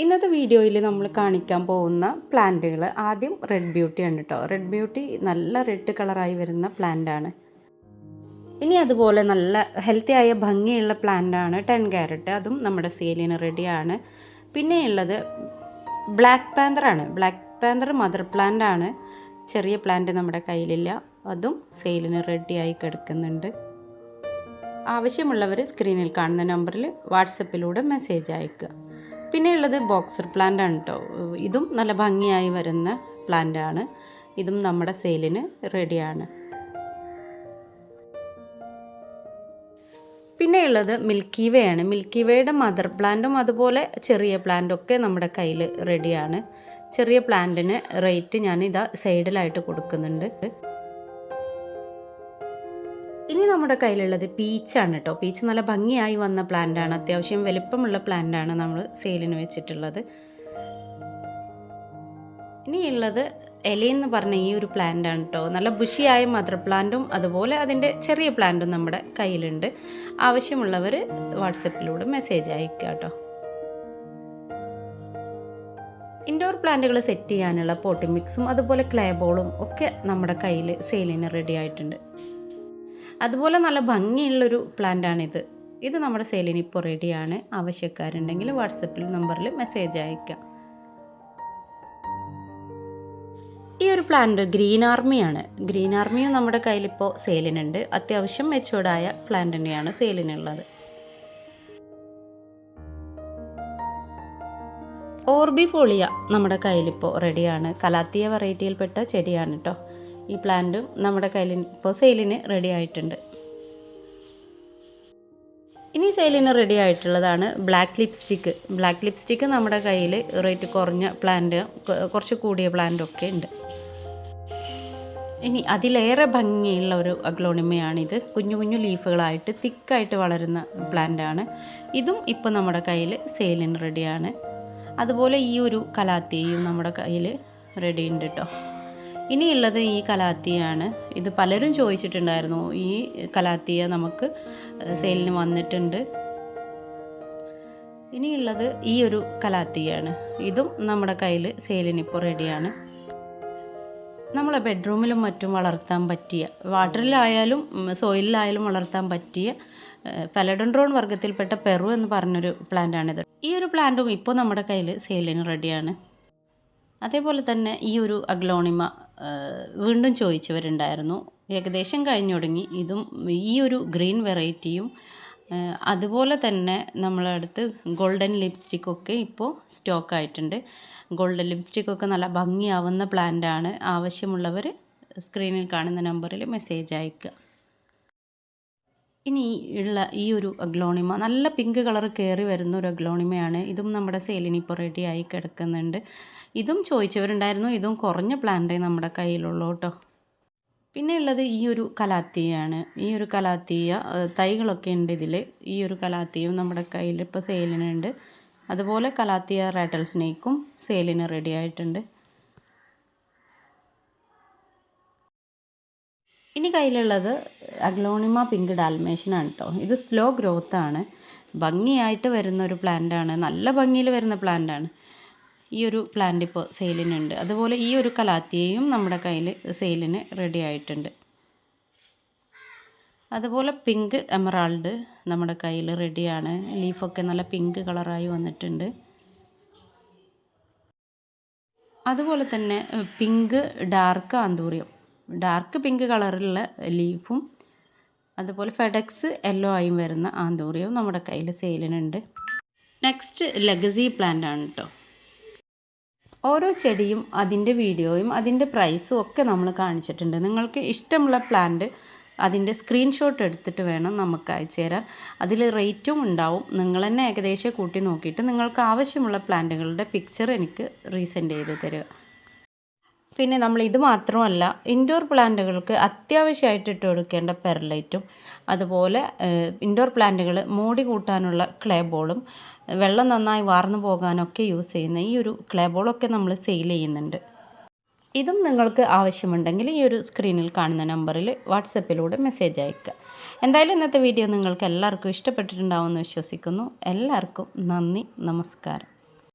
ഇന്നത്തെ വീഡിയോയിൽ നമ്മൾ കാണിക്കാൻ പോകുന്ന പ്ലാന്റുകൾ. ആദ്യം റെഡ് ബ്യൂട്ടി ബ്യൂട്ടിയാണ് കേട്ടോ റെഡ് ബ്യൂട്ടി നല്ല റെഡ് കളറായി വരുന്ന പ്ലാന്റാണ് ഇനി അതുപോലെ നല്ല ഹെൽത്തി ആയ ഭംഗിയുള്ള പ്ലാന്റാണ് ടെൻ ക്യാരറ്റ് അതും നമ്മുടെ സെയിലിന് റെഡിയാണ് പിന്നെയുള്ളത് ബ്ലാക്ക് പാന്തറാണ് ബ്ലാക്ക് പാന്തർ മദർ പ്ലാന്റ് ആണ്. ചെറിയ പ്ലാന്റ് നമ്മുടെ കയ്യിലില്ല. അതും സെയിലിന് റെഡിയായി കിടക്കുന്നുണ്ട്. ആവശ്യമുള്ളവർ സ്ക്രീനിൽ കാണുന്ന നമ്പറിൽ വാട്സപ്പിലൂടെ മെസ്സേജ് അയക്കുക പിന്നെയുള്ളത് ബോക്സർ പ്ലാന്റ് ആണ് കേട്ടോ ഇതും നല്ല ഭംഗിയായി വരുന്ന പ്ലാന്റ് ആണ് ഇതും നമ്മുടെ സെയിലിന് റെഡിയാണ്. പിന്നെയുള്ളത് മിൽക്കി വേ ആണ് മിൽക്കി വേയുടെ മദർ പ്ലാന്റും അതുപോലെ ചെറിയ പ്ലാന്റും ഒക്കെ നമ്മുടെ കയ്യിൽ റെഡിയാണ്. ചെറിയ പ്ലാന്റിന് റേറ്റ് ഞാൻ ഇതാ സൈഡിലായിട്ട് കൊടുക്കുന്നുണ്ട്. നമ്മുടെ കയ്യിലുള്ളത് പീച്ചാണ് കേട്ടോ. പീച്ച് നല്ല ഭംഗിയായി വന്ന പ്ലാന്റാണ്. അത്യാവശ്യം വലിപ്പമുള്ള പ്ലാന്റാണ് നമ്മൾ സെയിലിന് വെച്ചിട്ടുള്ളത്. ഇനിയുള്ളത് എലയെന്ന് പറഞ്ഞ ഈ ഒരു പ്ലാന്റാണ് കേട്ടോ. നല്ല ബുഷിയായ മദർ പ്ലാന്റും അതുപോലെ അതിന്റെ ചെറിയ പ്ലാന്റും നമ്മുടെ കയ്യിലുണ്ട്. ആവശ്യമുള്ളവർ വാട്സപ്പിലൂടെ മെസ്സേജ് അയക്കുക കേട്ടോ. ഇൻഡോർ പ്ലാന്റുകൾ സെറ്റ് ചെയ്യാനുള്ള പോട്ടി മിക്സും അതുപോലെ ക്ലേ ബോളും ഒക്കെ നമ്മുടെ കയ്യിൽ സെയിലിന് റെഡി ആയിട്ടുണ്ട്. അതുപോലെ നല്ല ഭംഗിയുള്ളൊരു പ്ലാന്റാണിത്. ഇത് നമ്മുടെ സെയിലിന് ഇപ്പോൾ റെഡിയാണ്. ആവശ്യക്കാരുണ്ടെങ്കിൽ വാട്സപ്പിൽ നമ്പറിൽ മെസ്സേജ് അയക്കാം ഈ ഒരു പ്ലാന്റ് ഗ്രീൻ ആർമിയാണ് ഗ്രീൻ ആർമിയും നമ്മുടെ കയ്യിലിപ്പോൾ സെയിലിനുണ്ട്. അത്യാവശ്യം മെച്ചൂർഡായ പ്ലാന്റ് തന്നെയാണ് സെയിലിനുള്ളത്. ഓർബി ഫോളിയ നമ്മുടെ കയ്യിലിപ്പോൾ റെഡിയാണ്. കലാത്തിയ വെറൈറ്റിയിൽപ്പെട്ട ചെടിയാണ് കേട്ടോ. ഈ പ്ലാന്റും നമ്മുടെ കയ്യിൽ ഇപ്പോൾ സെയിലിന് റെഡി ആയിട്ടുണ്ട്. ഇനി സെയിലിന് റെഡി ആയിട്ടുള്ളതാണ് ബ്ലാക്ക് ലിപ്സ്റ്റിക്ക് ബ്ലാക്ക് ലിപ്സ്റ്റിക്ക് നമ്മുടെ കയ്യിൽ റേറ്റ് കുറഞ്ഞ പ്ലാന്റ് കുറച്ച് കൂടിയ പ്ലാന്റൊക്കെ ഉണ്ട്. ഇനി അതിലേറെ ഭംഗിയുള്ള ഒരു അഗ്ലോണിമയാണിത്. കുഞ്ഞു കുഞ്ഞു ലീഫുകളായിട്ട് തിക്കായിട്ട് വളരുന്ന പ്ലാന്റാണ് ഇതും ഇപ്പോൾ നമ്മുടെ കയ്യിൽ സെയിലിന് റെഡിയാണ് അതുപോലെ ഈ ഒരു കലാത്തിയും നമ്മുടെ കയ്യിൽ റെഡി ഉണ്ട് കേട്ടോ ഇനിയുള്ളത് ഈ കലാത്തിയാണ്. ഇത് പലരും ചോദിച്ചിട്ടുണ്ടായിരുന്നു. ഈ കലാത്തിയ നമുക്ക് സെയിലിന് വന്നിട്ടുണ്ട്. ഇനിയുള്ളത് ഈ ഒരു കലാത്തിയാണ്. ഇതും നമ്മുടെ കയ്യിൽ സെയിലിന് ഇപ്പോൾ റെഡിയാണ്. നമ്മളെ ബെഡ്റൂമിലും മറ്റും വളർത്താൻ പറ്റിയ വാട്ടറിലായാലും സോയിലായാലും വളർത്താൻ പറ്റിയ ഫലഡൻഡ്രോൺ വർഗത്തിൽപ്പെട്ട പെറു എന്ന് പറഞ്ഞൊരു പ്ലാന്റാണിത്. ഈ ഒരു പ്ലാന്റും ഇപ്പോൾ നമ്മുടെ കയ്യിൽ സെയിലിന് റെഡിയാണ്. അതേപോലെ തന്നെ ഈ ഒരു അഗ്ലോണിമ വീണ്ടും ചോദിച്ചവരുണ്ടായിരുന്നു. ഏകദേശം കഴിഞ്ഞു തുടങ്ങി. ഇതും ഈ ഒരു ഗ്രീൻ വെറൈറ്റിയും അതുപോലെ തന്നെ നമ്മളെ അടുത്ത് ഗോൾഡൻ ലിപ്സ്റ്റിക്കൊക്കെ ഇപ്പോൾ സ്റ്റോക്ക് ആയിട്ടുണ്ട്. ഗോൾഡൻ ലിപ്സ്റ്റിക്കൊക്കെ നല്ല ഭംഗിയാവുന്ന പ്ലാന്റാണ് ആവശ്യമുള്ളവർ സ്ക്രീനിൽ കാണുന്ന നമ്പറിൽ മെസ്സേജ് അയക്കുക ഇനി ഉള്ള ഈ ഒരു അഗ്ലോണിമ നല്ല പിങ്ക് കളർ കയറി വരുന്ന ഒരു അഗ്ലോണിമയാണ്. ഇതും നമ്മുടെ സെയിലിന് ഇപ്പോൾ റെഡിയായി കിടക്കുന്നുണ്ട്. ഇതും ചോദിച്ചവരുണ്ടായിരുന്നു. ഇതും കുറഞ്ഞ പ്ലാന്റേ നമ്മുടെ കയ്യിലുള്ളൂ കേട്ടോ. പിന്നെ ഉള്ളത് ഈ ഒരു കലാത്തിയാണ്. ഈ ഒരു കലാത്തിയ തൈകളൊക്കെ ഉണ്ട് ഇതിൽ ഈ ഒരു കലാത്തിയും നമ്മുടെ കയ്യിൽ ഇപ്പോൾ സെയിലിനുണ്ട് അതുപോലെ കലാത്തിയ റാറ്റൽ സ്നേക്കും സെയിലിന് റെഡി ആയിട്ടുണ്ട്. ഇനി കയ്യിലുള്ളത് അഗ്ലോണിമ പിങ്ക് ഡാൽമേഷനാണ് കേട്ടോ ഇത് സ്ലോ ഗ്രോത്ത് ആണ്. ഭംഗിയായിട്ട് വരുന്ന ഒരു പ്ലാന്റാണ് നല്ല ഭംഗിയിൽ വരുന്ന പ്ലാന്റാണ് ഈ ഒരു പ്ലാന്റ് ഇപ്പോൾ സെയിലിനുണ്ട് അതുപോലെ ഈ ഒരു കലാത്തിയയും നമ്മുടെ കയ്യിൽ സെയിലിന് റെഡി ആയിട്ടുണ്ട്. അതുപോലെ പിങ്ക് എമറാൾഡ് നമ്മുടെ കയ്യിൽ റെഡിയാണ് ലീഫൊക്കെ നല്ല പിങ്ക് കളറായി വന്നിട്ടുണ്ട്. അതുപോലെ തന്നെ pink dark anthurium. Dark pink കളറിലുള്ള ലീഫും അതുപോലെ ഫെഡക്സ് യെല്ലോ ആയും വരുന്ന ആന്തൂറിയവും നമ്മുടെ കയ്യിൽ സെയിലിനുണ്ട് നെക്സ്റ്റ് ലെഗസി പ്ലാന്റ് ആണ് കേട്ടോ ഓരോ ചെടിയും അതിന്റെ വീഡിയോയും അതിന്റെ പ്രൈസും ഒക്കെ നമ്മൾ കാണിച്ചിട്ടുണ്ട്. നിങ്ങൾക്ക് ഇഷ്ടമുള്ള പ്ലാന്റ് അതിന്റെ സ്ക്രീൻഷോട്ട് എടുത്തിട്ട് വേണം നമുക്ക് അയച്ചു തരാൻ. അതിൽ റേറ്റും ഉണ്ടാവും. നിങ്ങൾ തന്നെ ഏകദേശം കൂട്ടി നോക്കിയിട്ട് നിങ്ങൾക്ക് ആവശ്യമുള്ള പ്ലാന്റുകളുടെ പിക്ചർ എനിക്ക് റീസെൻഡ് ചെയ്ത് തരിക. പിന്നെ നമ്മൾ ഇത് മാത്രമല്ല ഇൻഡോർ പ്ലാന്റുകൾക്ക് അത്യാവശ്യമായിട്ട് ഇട്ട് കൊടുക്കേണ്ട പെർലൈറ്റും അതുപോലെ ഇൻഡോർ പ്ലാന്റുകൾ മൂടി കൂട്ടാനുള്ള ക്ലേ ബോളും വെള്ളം നന്നായി വാർന്നു പോകാനൊക്കെ യൂസ് ചെയ്യുന്ന ഈ ഒരു ക്ലേ ബോളൊക്കെ നമ്മൾ സെയിൽ ചെയ്യുന്നുണ്ട്. ഇതും നിങ്ങൾക്ക് ആവശ്യമുണ്ടെങ്കിൽ ഈ ഒരു സ്ക്രീനിൽ കാണുന്ന നമ്പറിൽ വാട്സപ്പിലൂടെ മെസ്സേജ് അയക്കുക എന്തായാലും ഇന്നത്തെ വീഡിയോ നിങ്ങൾക്ക് എല്ലാവർക്കും ഇഷ്ടപ്പെട്ടിട്ടുണ്ടാവുമെന്ന് വിശ്വസിക്കുന്നു. എല്ലാവർക്കും നന്ദി നമസ്കാരം.